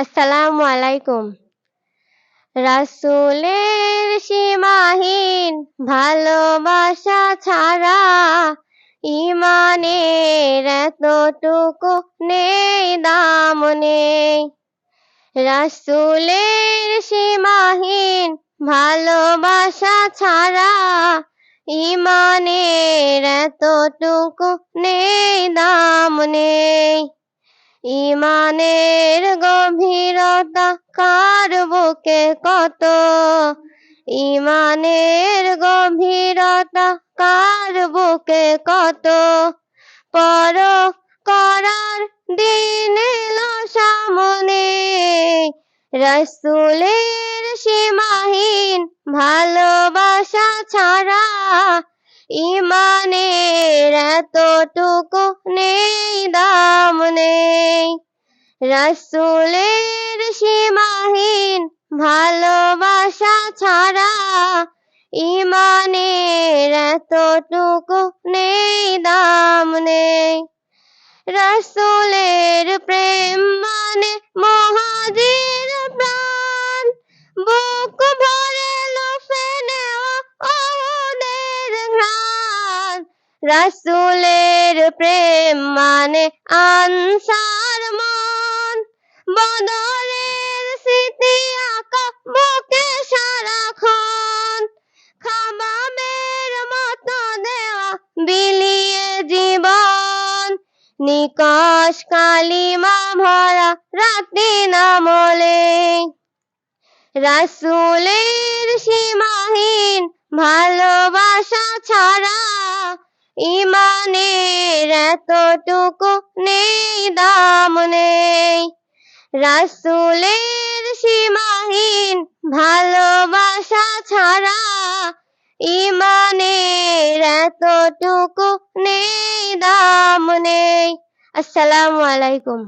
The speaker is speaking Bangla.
আসসালামু আলাইকুম। রাসুলের সীমাহীন ভালোবাসা ছাড়া ইমানের এতটুকু নেই, দাম নেই। রাসূলের সীমাহীন ভালোবাসা ছাড়া ইমানের এতটুকু নেই, দাম নেই। ইমানের গভীরতা কার বুকে কত? ইমানের গভীরতা কার বুকে কত? পর করার দিন এলো সামনে, রসুলের সীমাহীন ভালোবাসা ছাড়া ইমানের এতটুকু নেই দাম নেই। রসুলের সীমাহীন ভালোবাসা ছাড়া ইমানের এতটুকু নেই, দাম নেই। রসুলের প্রেম মানে মহাজির প্রাণ। বুক ভরে লোফে নেওয়া রসুলের প্রেম মানে আনসার বদরের স্মৃতি আঁকা বুকে সারাক্ষণ। খামামের মতো দেওয়া বিলিয়ে জীবন। নিকশ কালিমা ভরা রাতি নামলে। রাসুলের সীমাহীন ভালোবাসা ছাড়া ইমানের এতটুকু নেই, দাম নেই। রাসুলের সীমাহীন ভালোবাসা ছাড়া ইমানের এতটুকু নেই দাম নেই। আসসালামু আলাইকুম।